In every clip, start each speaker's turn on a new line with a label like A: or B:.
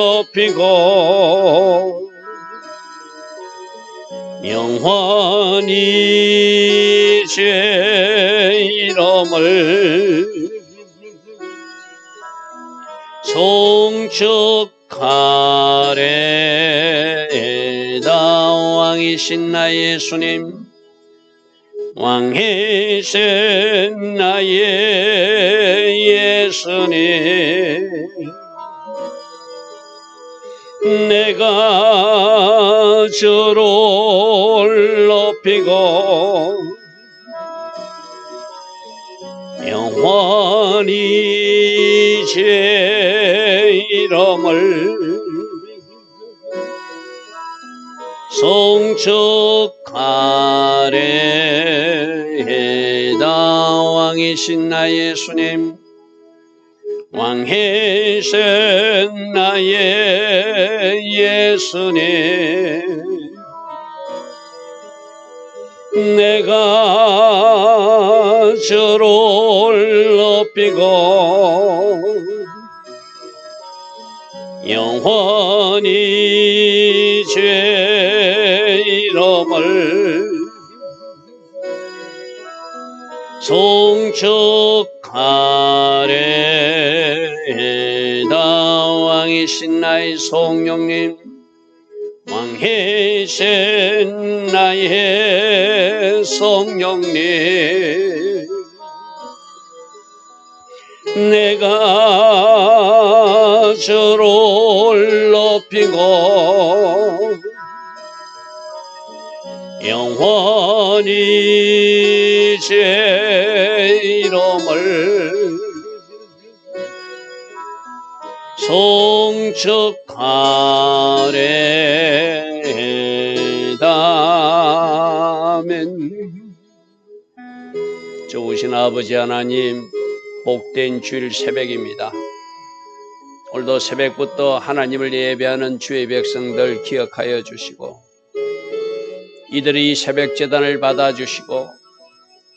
A: 높이고 영원히 제 이름을 송축하래다 왕이신 나의 예수님 왕이신 나의 예수님 내가 저를 높이고 영원히 제 이름을 송축하래 다 왕이신 나의 예수님 왕이신 나의 예수님 내가 저를 높이고 영원히 제 이름을 송축하래 왕이신 나의 성령님 왕이신 나의 성령님 내가 저를 높이고 영원히 제 송축하래다. 아멘. 좋으신 아버지 하나님 복된 주일 새벽입니다. 오늘도 새벽부터 하나님을 예배하는 주의 백성들 기억하여 주시고 이들이 새벽 재단을 받아주시고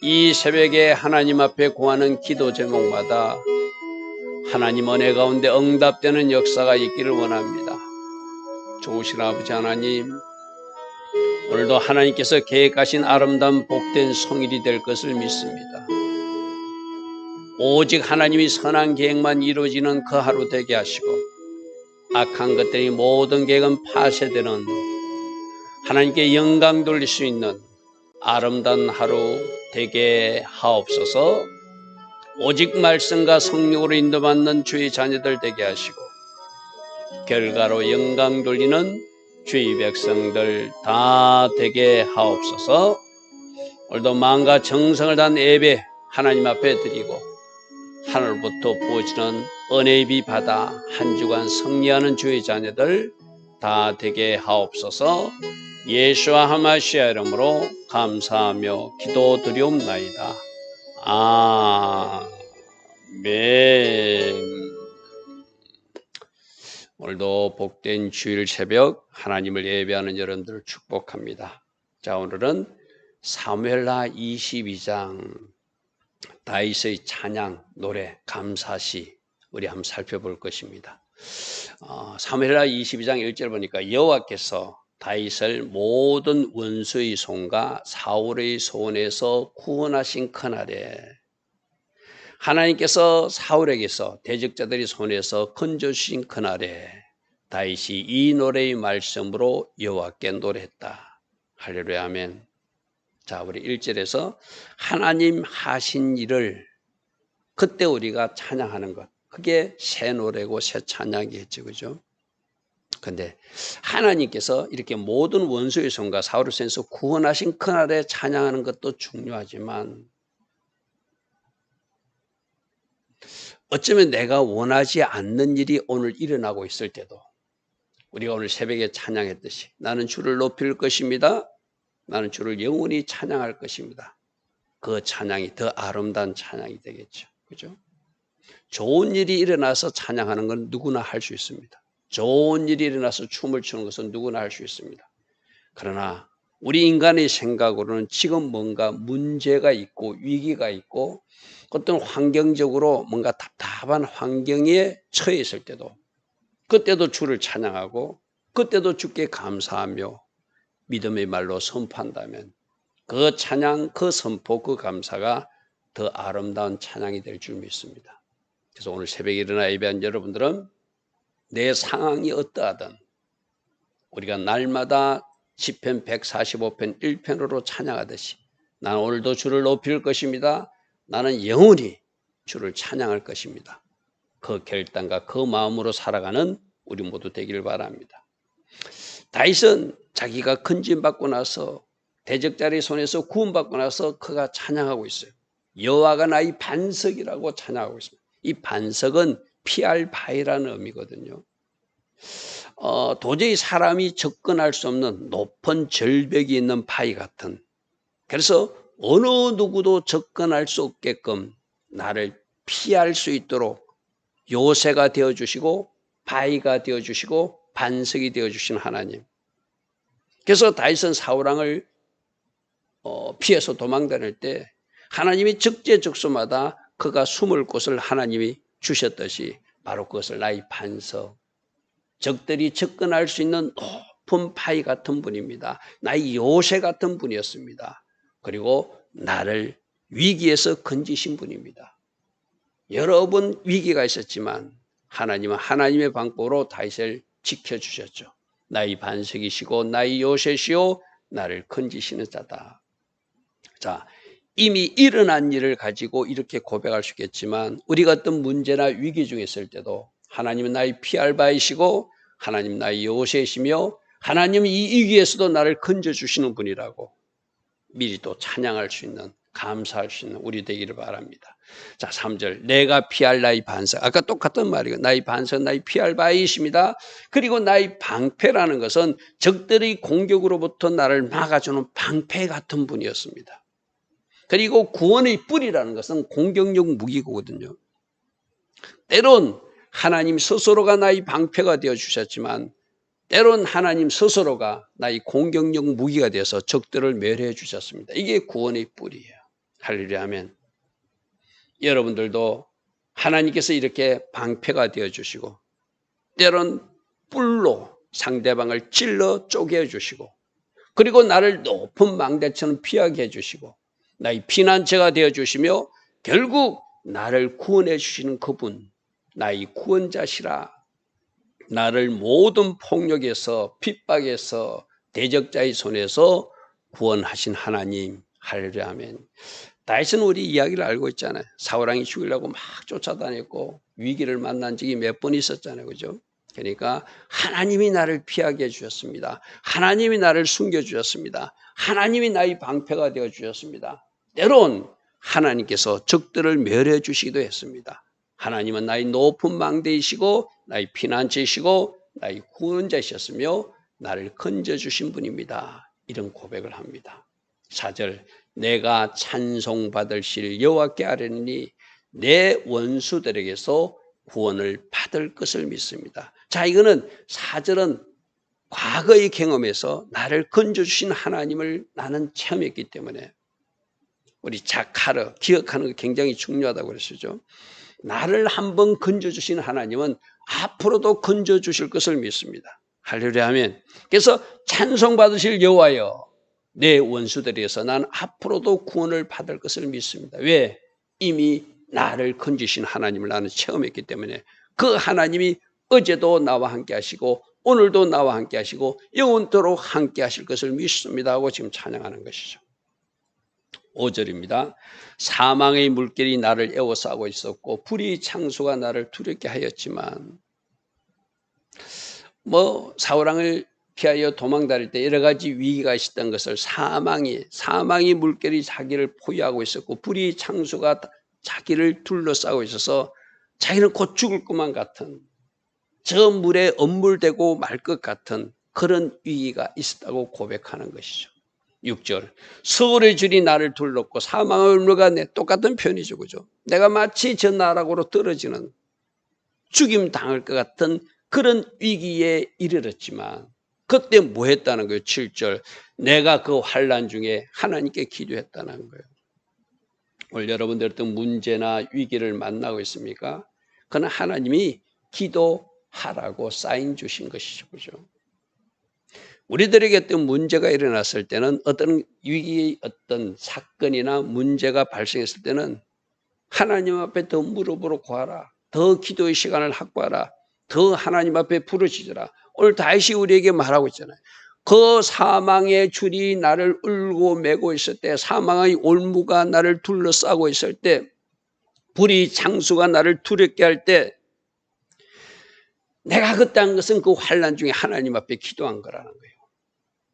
A: 이 새벽에 하나님 앞에 구하는 기도 제목마다 하나님 은혜 가운데 응답되는 역사가 있기를 원합니다. 좋으신 아버지 하나님, 오늘도 하나님께서 계획하신 아름다운 복된 성일이 될 것을 믿습니다. 오직 하나님이 선한 계획만 이루어지는 그 하루 되게 하시고 악한 것들이 모든 계획은 파쇄되는 하나님께 영광 돌릴 수 있는 아름다운 하루 되게 하옵소서 오직 말씀과 성령으로 인도받는 주의 자녀들 되게 하시고 결과로 영광 돌리는 주의 백성들 다 되게 하옵소서 오늘도 마음과 정성을 다한 예배 하나님 앞에 드리고 하늘부터 부어지는 은혜의 비 받아 한 주간 승리하는 주의 자녀들 다 되게 하옵소서 예수와 하마시아 이름으로 감사하며 기도드리옵나이다. 아멘. 오늘도 복된 주일 새벽 하나님을 예배하는 여러분들을 축복합니다. 자, 오늘은 사무엘라 22장 다윗의 찬양 노래 감사시 우리 한번 살펴볼 것입니다. 어, 사무엘라 22장 1절 보니까 여호와께서 다윗을 모든 원수의 손과 사울의 손에서 구원하신 그날에 하나님께서 사울에게서 대적자들의 손에서 건져주신 그날에 다윗이 이 노래의 말씀으로 여호와께 노래했다. 할렐루야 아멘. 자, 우리 1절에서 하나님 하신 일을 그때 우리가 찬양하는 것. 그게 새 노래고 새 찬양이겠죠. 그죠? 근데 하나님께서 이렇게 모든 원수의 손과 사울의 손에서 구원하신 그날에 찬양하는 것도 중요하지만 어쩌면 내가 원하지 않는 일이 오늘 일어나고 있을 때도 우리가 오늘 새벽에 찬양했듯이 나는 주를 높일 것입니다. 나는 주를 영원히 찬양할 것입니다. 그 찬양이 더 아름다운 찬양이 되겠죠. 그죠? 좋은 일이 일어나서 찬양하는 건 누구나 할 수 있습니다. 좋은 일이 일어나서 춤을 추는 것은 누구나 할 수 있습니다. 그러나 우리 인간의 생각으로는 지금 뭔가 문제가 있고 위기가 있고 어떤 환경적으로 뭔가 답답한 환경에 처해 있을 때도 그때도 주를 찬양하고 그때도 주께 감사하며 믿음의 말로 선포한다면 그 찬양, 그 선포, 그 감사가 더 아름다운 찬양이 될 줄 믿습니다. 그래서 오늘 새벽에 일어나 예배한 여러분들은 내 상황이 어떠하든 우리가 날마다 10편 145편 1편으로 찬양하듯이 나는 오늘도 주를 높일 것입니다. 나는 영원히 주를 찬양할 것입니다. 그 결단과 그 마음으로 살아가는 우리 모두 되기를 바랍니다. 다윗은 자기가 큰짐받고 나서 대적자의 손에서 구원받고 나서 그가 찬양하고 있어요. 여호와가 나의 반석이라고 찬양하고 있습니다. 이 반석은 피할 바위라는 의미거든요. 어, 도저히 사람이 접근할 수 없는 높은 절벽이 있는 바위 같은 그래서 어느 누구도 접근할 수 없게끔 나를 피할 수 있도록 요새가 되어 주시고 바위가 되어 주시고 반석이 되어 주신 하나님. 그래서 다윗은 사울왕을 어, 피해서 도망 다닐 때 하나님이 적재적소마다 그가 숨을 곳을 하나님이 주셨듯이 바로 그것을 나의 반석, 적들이 접근할 수 있는 높은 파이 같은 분입니다. 나의 요새 같은 분이었습니다. 그리고 나를 위기에서 건지신 분입니다. 여러 번 위기가 있었지만 하나님은 하나님의 방법으로 다윗을 지켜주셨죠. 나의 반석이시고 나의 요새시오 나를 건지시는 자다. 자, 이미 일어난 일을 가지고 이렇게 고백할 수 있겠지만 우리가 어떤 문제나 위기 중에 있을 때도 하나님은 나의 피할 바이시고 하나님 나의 요새이시며 하나님이 이 위기에서도 나를 건져주시는 분이라고 미리 또 찬양할 수 있는 감사할 수 있는 우리 되기를 바랍니다. 자, 3절. 내가 피할 나의 반석. 아까 똑같은 말이고, 나의 반석, 나의 피할 바이십니다. 그리고 나의 방패라는 것은 적들의 공격으로부터 나를 막아주는 방패 같은 분이었습니다. 그리고 구원의 뿌리라는 것은 공격력 무기거든요. 때론 하나님 스스로가 나의 방패가 되어 주셨지만 때론 하나님 스스로가 나의 공격력 무기가 되어서 적들을 멸해 주셨습니다. 이게 구원의 뿌리예요. 할렐루야 하면 여러분들도 하나님께서 이렇게 방패가 되어 주시고 때론 뿔로 상대방을 찔러 쪼개 주시고 그리고 나를 높은 망대처럼 피하게 해 주시고 나의 피난처가 되어 주시며 결국 나를 구원해 주시는 그분 나의 구원자시라. 나를 모든 폭력에서 핍박에서 대적자의 손에서 구원하신 하나님. 할렐루야 아멘. 다윗은 우리 이야기를 알고 있잖아요. 사울왕이 죽이려고 막 쫓아다녔고 위기를 만난 적이 몇 번 있었잖아요. 그죠? 그러니까 하나님이 나를 피하게 해주셨습니다. 하나님이 나를 숨겨주셨습니다. 하나님이 나의 방패가 되어 주셨습니다 때론 하나님께서 적들을 멸해 주시기도 했습니다 하나님은 나의 높은 망대이시고 나의 피난처이시고 나의 구원자이셨으며 나를 건져 주신 분입니다. 이런 고백을 합니다. 4절 내가 찬송받을 여호와께 아뢰니 내 원수들에게서 구원을 받을 것을 믿습니다. 자 이거는 4절은 과거의 경험에서 나를 건져 주신 하나님을 나는 체험했기 때문에 우리 자카르 기억하는 게 굉장히 중요하다고 그랬었죠. 나를 한번 건져 주신 하나님은 앞으로도 건져 주실 것을 믿습니다. 할렐루야 하면. 그래서 찬송 받으실 여호와여 내 원수들에서 난 앞으로도 구원을 받을 것을 믿습니다. 왜? 이미 나를 건지신 하나님을 나는 체험했기 때문에 그 하나님이 어제도 나와 함께 하시고 오늘도 나와 함께 하시고 영원토록 함께 하실 것을 믿습니다 하고 지금 찬양하는 것이죠. 5절입니다. 사망의 물결이 나를 에워싸고 있었고 불의 창수가 나를 두렵게 하였지만 뭐 사울왕을 피하여 도망다닐 때 여러 가지 위기가 있었던 것을 사망이 사망의 물결이 자기를 포위하고 있었고 불의 창수가 자기를 둘러싸고 있어서 자기는 곧 죽을 것만 같은 저 물에 엄물대고 말 것 같은 그런 위기가 있었다고 고백하는 것이죠. 6절 서울의 줄이 나를 둘렀고 사망의 울무가 내 똑같은 편이죠 그죠 내가 마치 저 나락으로 떨어지는 죽임 당할 것 같은 그런 위기에 이르렀지만 그때 뭐 했다는 거예요? 7절. 내가 그 환란 중에 하나님께 기도했다는 거예요. 오늘 여러분들 어떤 문제나 위기를 만나고 있습니까? 그는 하나님이 기도하라고 사인 주신 것이죠. 그죠? 우리들에게 어떤 문제가 일어났을 때는 어떤 위기, 어떤 사건이나 문제가 발생했을 때는 하나님 앞에 더 무릎으로 구하라. 더 기도의 시간을 확보하라. 더 하나님 앞에 부르짖으라. 오늘 다시 우리에게 말하고 있잖아요. 그 사망의 줄이 나를 울고 매고 있을 때, 사망의 올무가 나를 둘러싸고 있을 때, 불이 장수가 나를 두렵게 할 때, 내가 한 것은 그 환란 중에 하나님 앞에 기도한 거라는 거예요.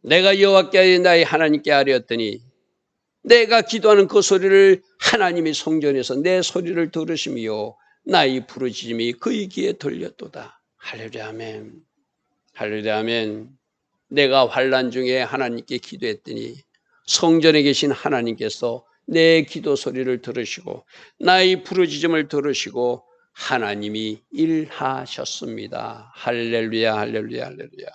A: 내가 여호와께 나의 하나님께 아뢰었더니 내가 기도하는 그 소리를 하나님이 성전에서 내 소리를 들으시며 나의 부르짖음이 그의 귀에 들렸도다. 할렐루야 아멘. 할렐루야 아멘. 내가 환란 중에 하나님께 기도했더니 성전에 계신 하나님께서 내 기도 소리를 들으시고 나의 부르짖음을 들으시고 하나님이 일하셨습니다. 할렐루야 할렐루야 할렐루야.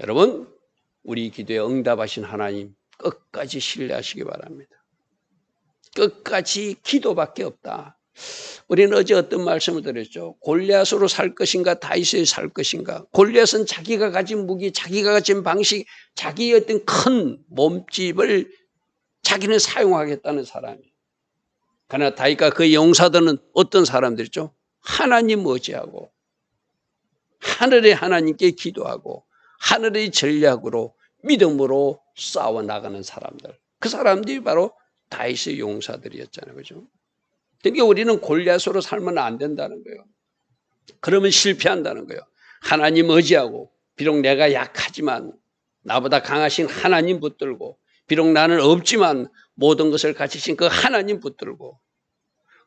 A: 여러분 우리 기도에 응답하신 하나님 끝까지 신뢰하시기 바랍니다. 끝까지 기도밖에 없다. 우리는 어제 어떤 말씀을 드렸죠? 골리앗으로 살 것인가 다윗으로 살 것인가? 골리앗은 자기가 가진 무기, 자기가 가진 방식, 자기의 어떤 큰 몸집을 자기는 사용하겠다는 사람이. 그러나 다윗과 그 용사들은 어떤 사람들이죠? 하나님 의지하고 하늘의 하나님께 기도하고 하늘의 전략으로 믿음으로 싸워 나가는 사람들. 그 사람들이 바로 다윗의 용사들이었잖아요. 그죠? 그러니까 우리는 골리앗으로 살면 안 된다는 거예요. 그러면 실패한다는 거예요. 하나님 의지하고 비록 내가 약하지만 나보다 강하신 하나님 붙들고 비록 나는 없지만 모든 것을 가지신 그 하나님 붙들고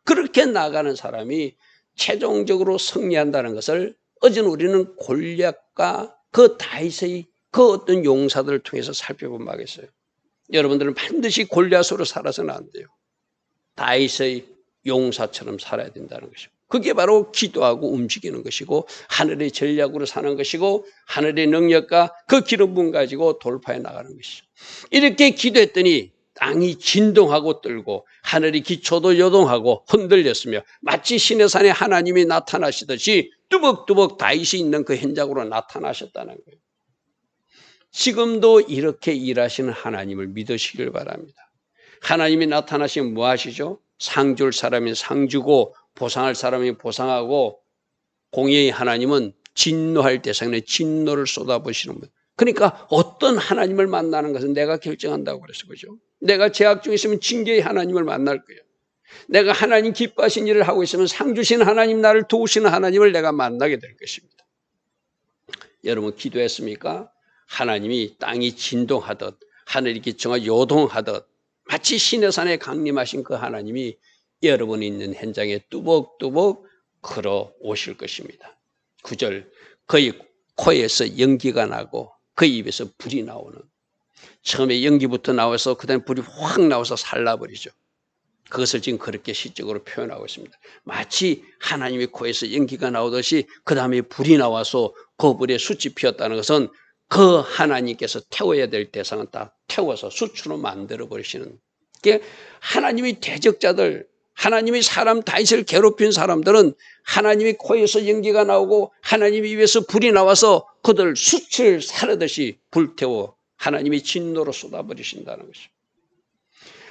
A: 그렇게 나가는 사람이 최종적으로 승리한다는 것을 어제는 우리는 골리앗과 그 다윗의 그 어떤 용사들을 통해서 살펴본 바겠어요. 여러분들은 반드시 골리앗으로 살아서는 안 돼요. 다윗의 용사처럼 살아야 된다는 것이고 그게 바로 기도하고 움직이는 것이고 하늘의 전략으로 사는 것이고 하늘의 능력과 그 기름 분 가지고 돌파해 나가는 것이죠. 이렇게 기도했더니 땅이 진동하고 떨고 하늘이 기초도 요동하고 흔들렸으며 마치 신의 산에 하나님이 나타나시듯이 뚜벅뚜벅 다윗이 있는 그 현장으로 나타나셨다는 거예요. 지금도 이렇게 일하시는 하나님을 믿으시길 바랍니다. 하나님이 나타나시면 뭐 하시죠? 상줄 사람이 상 주고 보상할 사람이 보상하고 공의의 하나님은 진노할 대상에 진노를 쏟아부시는 분. 그러니까 어떤 하나님을 만나는 것은 내가 결정한다고 그래서 그죠. 내가 제약 중에 있으면 징계의 하나님을 만날 거예요. 내가 하나님 기뻐하신 일을 하고 있으면 상 주신 하나님 나를 도우시는 하나님을 내가 만나게 될 것입니다. 여러분 기도했습니까? 하나님이 땅이 진동하듯 하늘이 기청하 요동하듯 마치 신의 산에 강림하신 그 하나님이 여러분이 있는 현장에 뚜벅뚜벅 걸어 오실 것입니다. 9절 그의 코에서 연기가 나고 그 입에서 불이 나오는 처음에 연기부터 나와서 그 다음에 불이 확 나와서 살라버리죠. 그것을 지금 그렇게 시적으로 표현하고 있습니다. 마치 하나님의 코에서 연기가 나오듯이 그 다음에 불이 나와서 그 불에 숯이 피었다는 것은 그 하나님께서 태워야 될 대상은 다 태워서 수치로 만들어 버리시는 게 하나님의 대적자들 하나님이 사람 다윗을 괴롭힌 사람들은 하나님의 코에서 연기가 나오고 하나님의 입에서 불이 나와서 그들 수치를 사르듯이 불태워 하나님이 진노로 쏟아버리신다는 것이죠.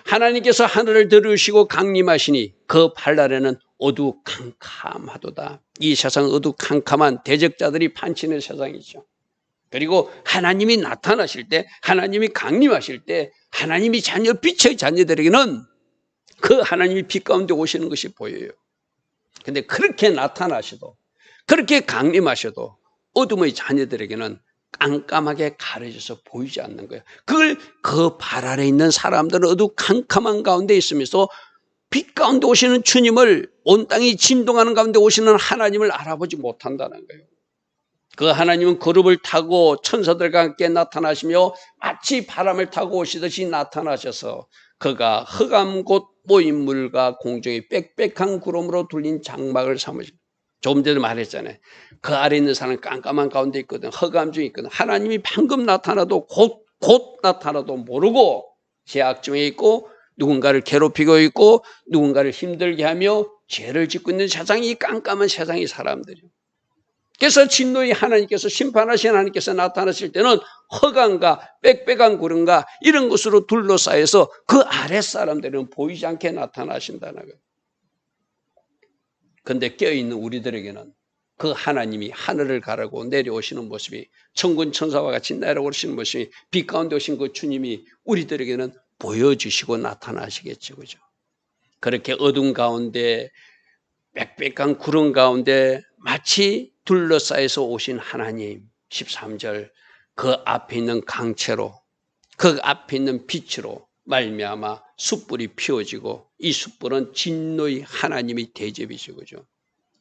A: 하나님께서 하늘을 들으시고 강림하시니 그 발날에는 어두캄캄하도다. 이 세상 어두캄캄한 대적자들이 판치는 세상이죠. 그리고 하나님이 나타나실 때, 하나님이 강림하실 때, 하나님이 자녀, 빛의 자녀들에게는 그 하나님이 빛 가운데 오시는 것이 보여요. 근데 그렇게 나타나셔도, 그렇게 강림하셔도 어둠의 자녀들에게는 깜깜하게 가려져서 보이지 않는 거예요. 그걸 그 발 아래 있는 사람들은 어두 캄캄한 가운데 있으면서 빛 가운데 오시는 주님을 온 땅이 진동하는 가운데 오시는 하나님을 알아보지 못한다는 거예요. 그 하나님은 그룹을 타고 천사들과 함께 나타나시며 마치 바람을 타고 오시듯이 나타나셔서 그가 흑암 곳 모인 물과 공중의 빽빽한 구름으로 둘린 장막을 삼으십니다. 조금 전에 말했잖아요. 그 아래 있는 사람은 깜깜한 가운데 있거든. 허감 중에 있거든. 하나님이 방금 나타나도 곧, 곧 나타나도 모르고 제약 중에 있고 누군가를 괴롭히고 있고 누군가를 힘들게 하며 죄를 짓고 있는 세상이 깜깜한 세상이 사람들이요. 그래서 진노의 하나님께서 심판하신 하나님께서 나타나실 때는 허강과 빽빽한 구름과 이런 것으로 둘러싸여서 그 아랫사람들은 보이지 않게 나타나신다는 거예요. 근데 깨어있는 우리들에게는 그 하나님이 하늘을 가르고 내려오시는 모습이 천군 천사와 같이 내려오시는 모습이 빛 가운데 오신 그 주님이 우리들에게는 보여주시고 나타나시겠죠. 그죠? 그렇게 어둠 가운데 빽빽한 구름 가운데 마치 둘러싸여서 오신 하나님 13절 그 앞에 있는 강채로 그 앞에 있는 빛으로 말미암아 숯불이 피워지고 이 숯불은 진노의 하나님이 대접이죠. 그죠?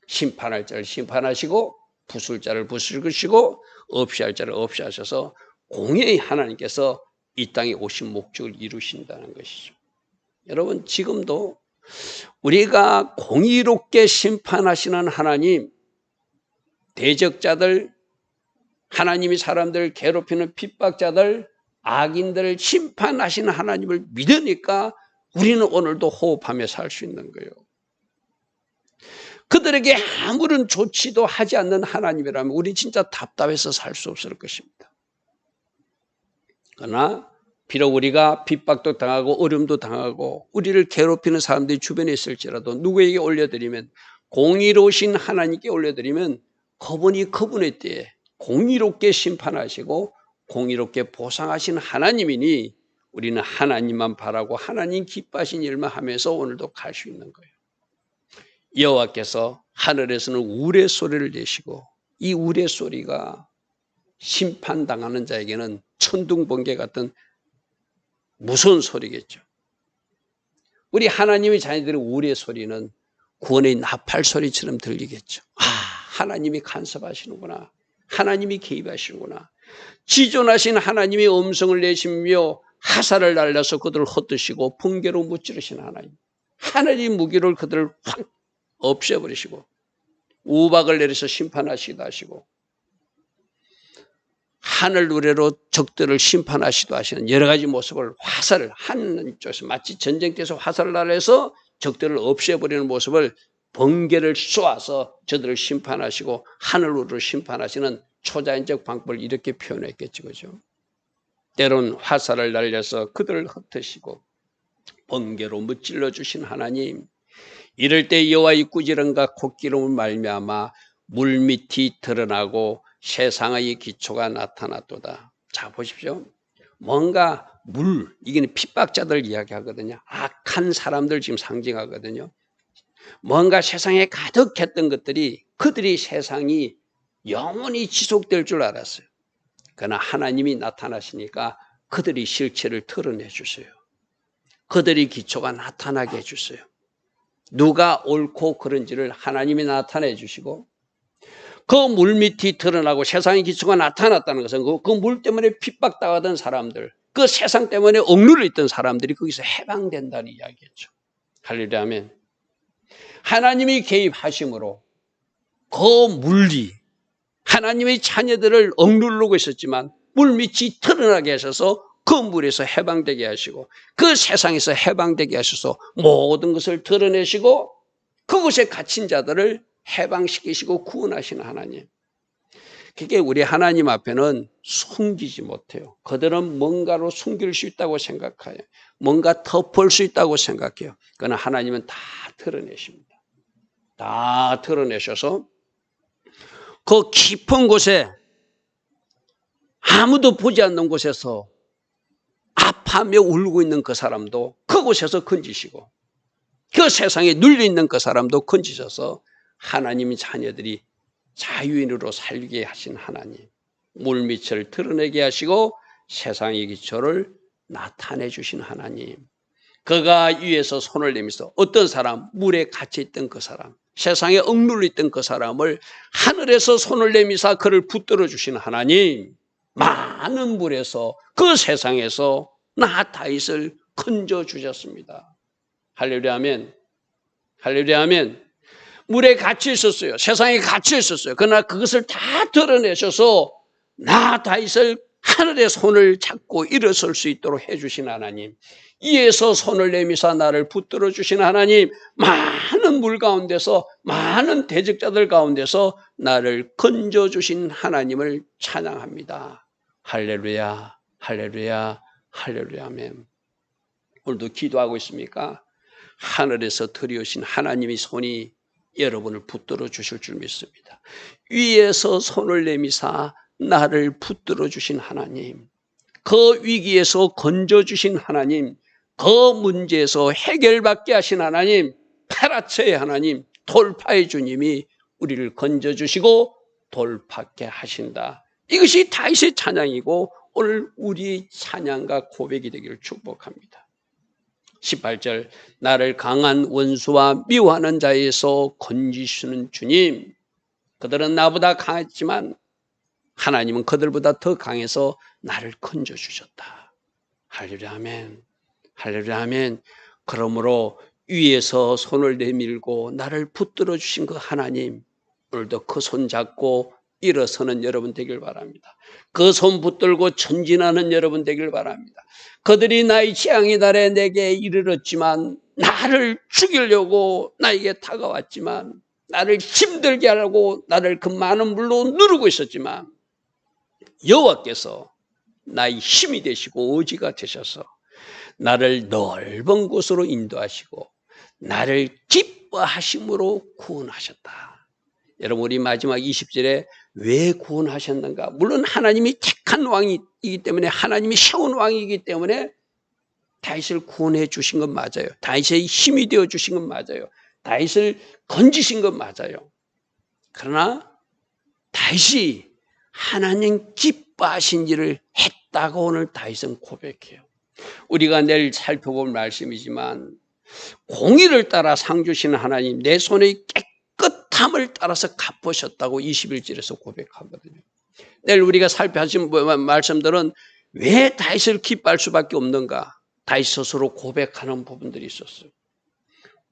A: 심판할 자를 심판하시고 부술 자를 부수시고 없이 할 자를 없이 하셔서 공의 하나님께서 이 땅에 오신 목적을 이루신다는 것이죠. 여러분 지금도 우리가 공의롭게 심판하시는 하나님 대적자들 하나님이 사람들을 괴롭히는 핍박자들 악인들을 심판하시는 하나님을 믿으니까 우리는 오늘도 호흡하며 살 수 있는 거예요. 그들에게 아무런 조치도 하지 않는 하나님이라면 우리 진짜 답답해서 살 수 없을 것입니다. 그러나 비록 우리가 핍박도 당하고 어려움도 당하고 우리를 괴롭히는 사람들이 주변에 있을지라도 누구에게 올려드리면 공의로우신 하나님께 올려드리면 그분이 그분의 때에 공의롭게 심판하시고 공의롭게 보상하신 하나님이니 우리는 하나님만 바라고 하나님 기뻐하신 일만 하면서 오늘도 갈 수 있는 거예요. 여호와께서 하늘에서는 우레 소리를 내시고 이 우레 소리가 심판당하는 자에게는 천둥 번개 같은 무서운 소리겠죠. 우리 하나님의 자녀들의 우레 소리는 구원의 나팔 소리처럼 들리겠죠. 아, 하나님이 간섭하시는구나. 하나님이 개입하시는구나. 지존하신 하나님이 음성을 내시며 하사를 날려서 그들을 헛드시고 붕괴로 무찌르신 하나님. 하늘이 무기를 그들을 확 없애버리시고 우박을 내려서 심판하시기도 하시고 하늘 노래로 적들을 심판하시도 하시는 여러 가지 모습을 화살을 하는 쪽에서 마치 전쟁터에서 화살을 날려서 적들을 없애버리는 모습을 번개를 쏘아서 저들을 심판하시고 하늘으로 심판하시는 초자연적 방법을 이렇게 표현했겠죠. 그죠? 때론 화살을 날려서 그들을 흩으시고 번개로 무찔러 주신 하나님 이럴 때 여호와의 꾸지런과 콧기름을 말미암아 물밑이 드러나고 세상의 기초가 나타났도다. 자 보십시오. 뭔가 물 이게 핍박자들 이야기하거든요. 악한 사람들 지금 상징하거든요. 뭔가 세상에 가득했던 것들이 그들이 세상이 영원히 지속될 줄 알았어요. 그러나 하나님이 나타나시니까 그들이 실체를 드러내 주세요. 그들이 기초가 나타나게 해주세요. 누가 옳고 그른지를 하나님이 나타내 주시고 그 물밑이 드러나고 세상의 기초가 나타났다는 것은 그물그 때문에 핍박당하던 사람들 그 세상 때문에 억눌려 있던 사람들이 거기서 해방된다는 이야기겠죠. 할렐루야 하면 하나님이 개입하심으로 그 물이 하나님의 자녀들을 억누르고 있었지만 물밑이 드러나게 하셔서 그 물에서 해방되게 하시고 그 세상에서 해방되게 하셔서 모든 것을 드러내시고 그곳에 갇힌 자들을 해방시키시고 구원하시는 하나님. 그게 우리 하나님 앞에는 숨기지 못해요. 그들은 뭔가로 숨길 수 있다고 생각해요. 뭔가 덮을 수 있다고 생각해요. 그러나 하나님은 다 드러내십니다. 다 드러내셔서 그 깊은 곳에 아무도 보지 않는 곳에서 아파하며 울고 있는 그 사람도 그곳에서 건지시고 그 세상에 눌려 있는 그 사람도 건지셔서 하나님의 자녀들이 자유인으로 살게 하신 하나님 물밑을 드러내게 하시고 세상의 기초를 나타내 주신 하나님. 그가 위에서 손을 내면서 어떤 사람? 물에 갇혀 있던 그 사람 세상에 억눌려 있던 그 사람을 하늘에서 손을 내미사 그를 붙들어 주신 하나님 많은 물에서 그 세상에서 나 다윗을 건져 주셨습니다. 할렐루야 하면 할렐루야 하면 물에 갇혀 있었어요. 세상에 갇혀 있었어요. 그러나 그것을 다 드러내셔서 나 다윗을 하늘의 손을 잡고 일어설 수 있도록 해주신 하나님. 이에서 손을 내미사 나를 붙들어 주신 하나님. 많은 물 가운데서 많은 대적자들 가운데서 나를 건져 주신 하나님을 찬양합니다. 할렐루야, 할렐루야, 할렐루야, 아멘. 오늘도 기도하고 있습니까? 하늘에서 들이오신 하나님의 손이 여러분을 붙들어 주실 줄 믿습니다. 위에서 손을 내미사 나를 붙들어 주신 하나님, 그 위기에서 건져 주신 하나님, 그 문제에서 해결받게 하신 하나님, 파라체의 하나님, 돌파의 주님이 우리를 건져 주시고 돌파케 하신다. 이것이 다윗의 찬양이고 오늘 우리 찬양과 고백이 되기를 축복합니다. 18절 나를 강한 원수와 미워하는 자에서 건지시는 주님 그들은 나보다 강했지만 하나님은 그들보다 더 강해서 나를 건져 주셨다. 할렐루야 아멘. 할렐루야 아멘. 그러므로 위에서 손을 내밀고 나를 붙들어 주신 그 하나님 오늘도 그 손 잡고 일어서는 여러분 되길 바랍니다. 그 손 붙들고 전진하는 여러분 되길 바랍니다. 그들이 나의 재앙의 날에 내게 이르렀지만 나를 죽이려고 나에게 다가왔지만 나를 힘들게 하려고 나를 그 많은 물로 누르고 있었지만 여호와께서 나의 힘이 되시고 의지가 되셔서 나를 넓은 곳으로 인도하시고 나를 기뻐하심으로 구원하셨다. 여러분 우리 마지막 20절에 왜 구원하셨는가? 물론 하나님이 택한 왕이기 때문에 하나님이 세운 왕이기 때문에 다윗을 구원해 주신 건 맞아요. 다윗의 힘이 되어 주신 건 맞아요. 다윗을 건지신 건 맞아요. 그러나 다윗이 하나님 기뻐하신 일을 했다고 오늘 다윗은 고백해요. 우리가 내일 살펴볼 말씀이지만 공의를 따라 상 주시는 하나님 내 손의 깨끗함을 따라서 갚으셨다고 21절에서 고백하거든요. 내일 우리가 살펴하신 말씀들은 왜 다윗을 기뻐할 수밖에 없는가? 다윗 스스로 고백하는 부분들이 있었어요.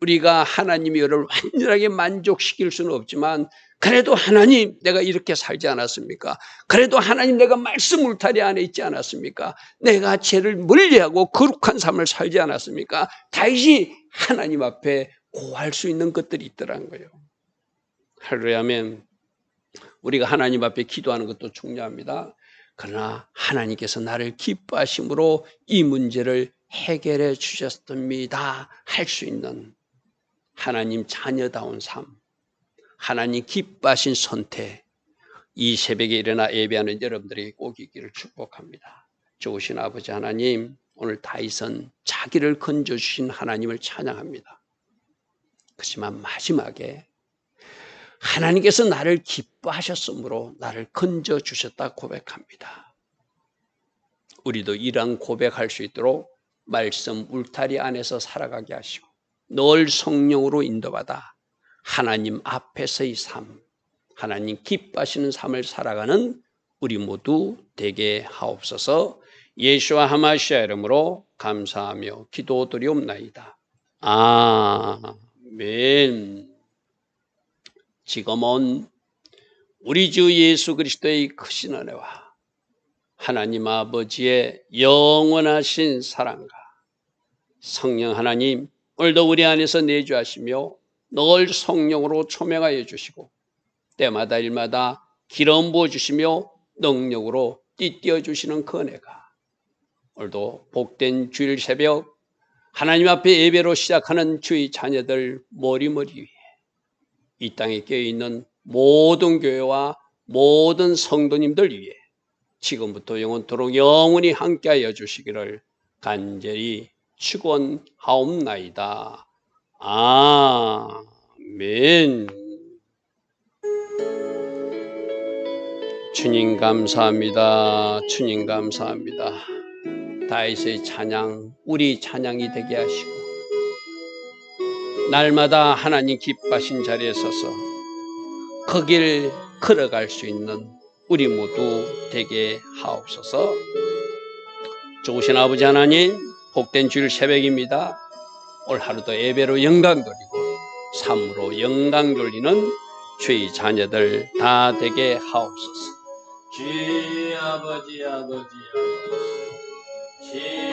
A: 우리가 하나님이 여러분 완전하게 만족시킬 수는 없지만 그래도 하나님 내가 이렇게 살지 않았습니까? 그래도 하나님 내가 말씀 울타리 안에 있지 않았습니까? 내가 죄를 멀리하고 거룩한 삶을 살지 않았습니까? 다시 하나님 앞에 고할 수 있는 것들이 있더란 거예요. 할렐루야면 우리가 하나님 앞에 기도하는 것도 중요합니다. 그러나 하나님께서 나를 기뻐하심으로 이 문제를 해결해 주셨습니다. 할 수 있는 하나님 자녀다운 삶, 하나님 기뻐하신 선택, 이 새벽에 일어나 예배하는 여러분들이 꼭 있기를 축복합니다. 좋으신 아버지 하나님, 오늘 다윗은 자기를 건져주신 하나님을 찬양합니다. 그렇지만 마지막에 하나님께서 나를 기뻐하셨으므로 나를 건져주셨다 고백합니다. 우리도 이러한 고백할 수 있도록 말씀 울타리 안에서 살아가게 하시고 늘 성령으로 인도받아 하나님 앞에서의 삶, 하나님 기뻐하시는 삶을 살아가는 우리 모두 되게 하옵소서 예수와 하마시아 이름으로 감사하며 기도드리옵나이다. 아멘. 지금은 우리 주 예수 그리스도의 크신 은혜와 하나님 아버지의 영원하신 사랑과 성령 하나님 오늘도 우리 안에서 내주하시며 늘 성령으로 초명하여 주시고 때마다 일마다 기름 부어 주시며 능력으로 띠띠어 주시는 그 은혜가 오늘도 복된 주일 새벽 하나님 앞에 예배로 시작하는 주의 자녀들 머리머리 위에 이 땅에 깨어 있는 모든 교회와 모든 성도님들 위해 지금부터 영원토록 영원히 함께하여 주시기를 간절히 축원하옵나이다. 아멘. 주님 감사합니다. 주님 감사합니다. 다윗의 찬양, 우리 찬양이 되게 하시고 날마다 하나님 기뻐하신 자리에 서서 거길 걸어갈 수 있는 우리 모두 되게 하옵소서. 좋으신 아버지 하나님, 복된 주일 새벽입니다. 올 하루도 예배로 영광 돌리고 삶으로 영광 돌리는 주의 자녀들 다 되게 하옵소서. 주 아버지 아버지 아버지 주